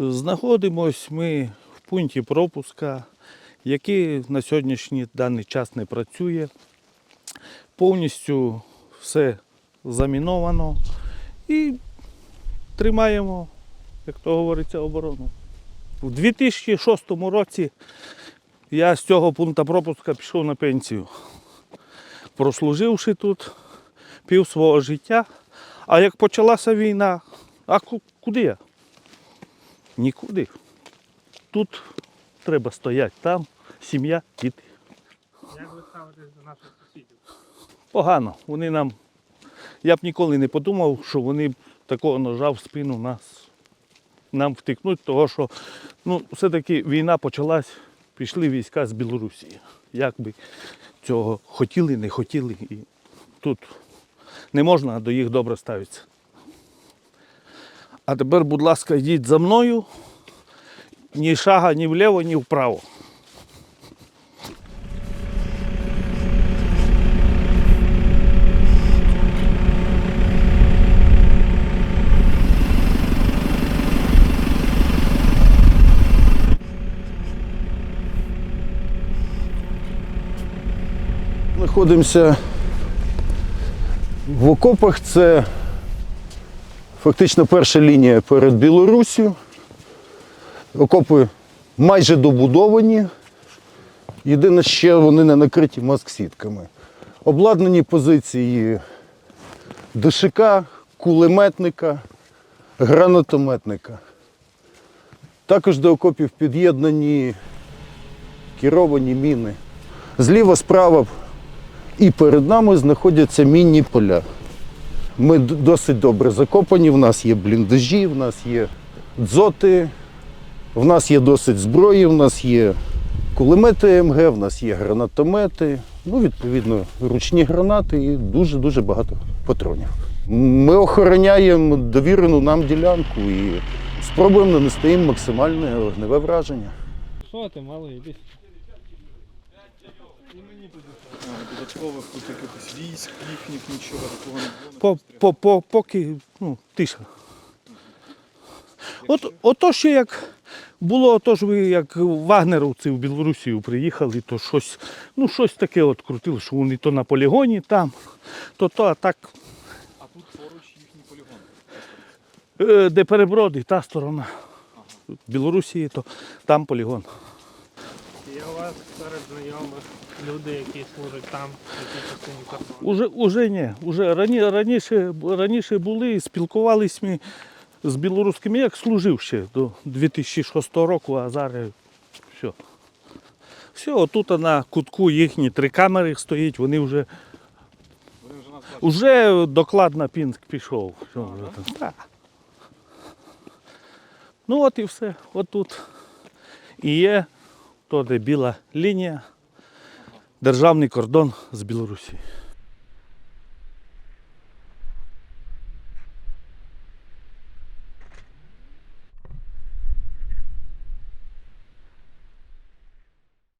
Знаходимось ми в пункті пропуска, який на сьогоднішній даний час не працює. Повністю все заміновано і тримаємо, як то говориться, оборону. У 2006 році я з цього пункту пропуска пішов на пенсію, прослуживши тут пів свого життя. А як почалася війна, а куди я? Нікуди. Тут треба стояти, там сім'я, діти. Як ви ставитесь до наших сусідів? Погано. Вони нам. Я б ніколи не подумав, що вони б такого ножа в спину нас нам втикнуть, того що ну, все-таки війна почалась, пішли війська з Білорусі. Як би цього хотіли, не хотіли. І тут не можна до їх добре ставитися. А тепер, будь ласка, йдіть за мною. Ні шага ні вліво, ні вправо. Знаходимося в окопах. Це фактично перша лінія перед Білоруссю. Окопи майже добудовані. Єдине, ще вони не накриті маск-сітками. Обладнані позиції ДШК, кулеметника, гранатометника. Також до окопів під'єднані керовані міни. Зліва, справа і перед нами знаходяться мінні поля. Ми досить добре закопані, в нас є бліндажі, в нас є дзоти, в нас є досить зброї, в нас є кулемети МГ, в нас є гранатомети, ну, відповідно, ручні гранати і дуже-дуже багато патронів. Ми охороняємо довірену нам ділянку і спробуємо нанести їм максимальне огневе враження. Що ти, малий, іди. Додаткових тут якихось військ, їхніх нічого такого не було. по, по, по, поки ну, тиша. От, ото ще як було, то ж ви як вагнеровці в Білорусію приїхали, то щось, ну, щось таке от крутили, що вони то на полігоні там, то то, а так, А тут поруч їхній полігон. е, де переброди, та сторона. В Білорусі, то там полігон. Є у вас серед знайомих люди, які служать там, які частині кордону. Уже, уже ні. Уже рані, раніше, раніше були, спілкувалися ми з білоруськими, як служив ще до 2006 року, а зараз все. Все, отут на кутку їхні три камери стоять, вони вже, Вони вже нас бачать. вже докладно Пінськ пішов. Все, вже там. Ну от і все. Отут. І є то, де біла лінія, державний кордон з Білорусі.